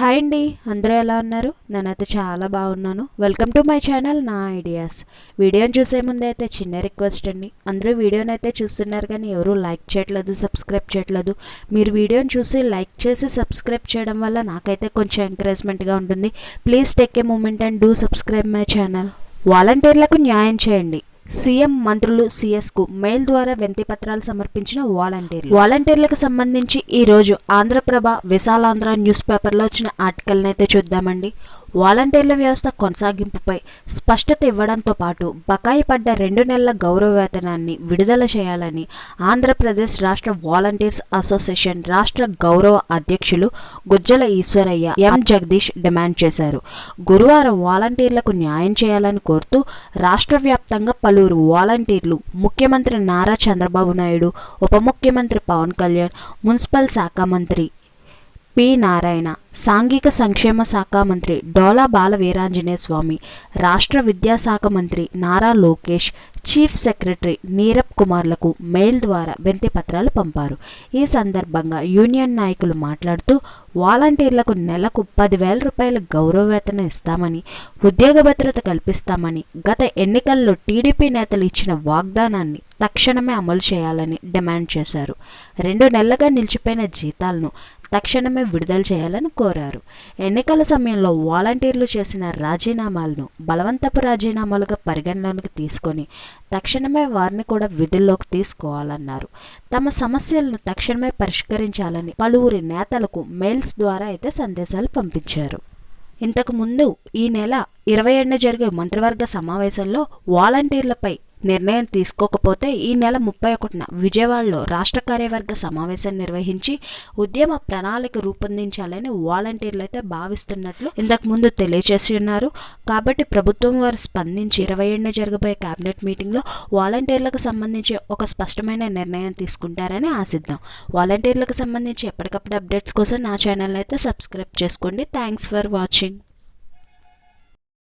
Hi అండి అందరూ ఎలా ఉన్నారు? నేనైతే చాలా బాగున్నాను. వెల్కమ్ టు మై ఛానల్ నా ఐడియాస్ వీడియోని చూసే ముందు అయితే చిన్న రిక్వెస్ట్ అండి. అందరూ వీడియోని అయితే చూస్తున్నారు కానీ ఎవరూ లైక్ చేయట్లేదు సబ్స్క్రైబ్ చేయట్లేదు. మీరు వీడియోని చూసి లైక్ చేసి సబ్స్క్రైబ్ చేయడం వల్ల నాకైతే కొంచెం ఎంకరేజ్మెంట్గా ఉంటుంది. Please take a moment and do subscribe my channel వాలంటీర్లకు న్యాయం చేయండి. సీఎం మంత్రులు సీఎస్కు మెయిల్ ద్వారా వెంతి పత్రాలు సమర్పించిన వాలంటీర్లు. వాలంటీర్లకు సంబంధించి ఈ రోజు ఆంధ్రప్రభ విశాలాంధ్ర న్యూస్ పేపర్లో వచ్చిన ఆర్టికల్ని అయితే చూద్దామండి. వాలంటీర్ల వ్యవస్థ కొనసాగింపుపై స్పష్టత ఇవ్వడంతో పాటు బకాయి పడ్డ రెండు నెలల గౌరవ వేతనాన్ని విడుదల చేయాలని ఆంధ్రప్రదేశ్ రాష్ట్ర వాలంటీర్స్ అసోసియేషన్ రాష్ట్ర గౌరవ అధ్యక్షులు గుజ్జల ఈశ్వరయ్య ఎం జగదీష్ డిమాండ్ చేశారు. గురువారం వాలంటీర్లకు న్యాయం చేయాలని కోరుతూ రాష్ట్ర వ్యాప్తంగా పలువురు వాలంటీర్లు ముఖ్యమంత్రి నారా చంద్రబాబు నాయుడు ఉప ముఖ్యమంత్రి పవన్ కళ్యాణ్ మున్సిపల్ శాఖ మంత్రి పి. నారాయణ సాంఘిక సంక్షేమ శాఖ మంత్రి డోలా బాల వీరాంజనేయ స్వామి రాష్ట్ర విద్యాశాఖ మంత్రి నారా లోకేష్ చీఫ్ సెక్రటరీ నీరబ్ కుమార్లకు మెయిల్ ద్వారా వినతి పత్రాలు పంపారు. ఈ సందర్భంగా యూనియన్ నాయకులు మాట్లాడుతూ వాలంటీర్లకు నెలకు పదివేల రూపాయల గౌరవ వేతనం ఇస్తామని ఉద్యోగ భద్రత కల్పిస్తామని గత ఎన్నికల్లో టీడీపీ నేతలు ఇచ్చిన వాగ్దానాన్ని తక్షణమే అమలు చేయాలని డిమాండ్ చేశారు. రెండు నెలలుగా నిలిచిపోయిన జీతాలను తక్షణమే విడుదల చేయాలని కోరారు. ఎన్నికల సమయంలో వాలంటీర్లు చేసిన రాజీనామాలను బలవంతపు రాజీనామాలుగా పరిగణలోకి తీసుకొని తక్షణమే వారిని కూడా విధుల్లోకి తీసుకోవాలన్నారు. తమ సమస్యలను తక్షణమే పరిష్కరించాలని పలువురి నేతలకు మెయిల్స్ ద్వారా అయితే సందేశాలు పంపించారు. ఇంతకుముందు ఈ నెల ఇరవై ఏడున జరిగే మంత్రివర్గ సమావేశంలో వాలంటీర్లపై నిర్ణయం తీసుకోకపోతే ఈ నెల ముప్పై ఒకటిన విజయవాడలో రాష్ట్ర కార్యవర్గ సమావేశం నిర్వహించి ఉద్యమ ప్రణాళిక రూపొందించాలని వాలంటీర్లు అయితే భావిస్తున్నట్లు ఇంతకు ముందు తెలియజేసి ఉన్నారు. కాబట్టి ప్రభుత్వం వారు స్పందించి ఇరవై ఏడున జరగబోయే కేబినెట్ మీటింగ్లో వాలంటీర్లకు సంబంధించి ఒక స్పష్టమైన నిర్ణయం తీసుకుంటారని ఆశిద్దాం. వాలంటీర్లకు సంబంధించి ఎప్పటికప్పుడు అప్డేట్స్ కోసం నా ఛానల్ అయితే సబ్స్క్రైబ్ చేసుకోండి. Thanks for watching.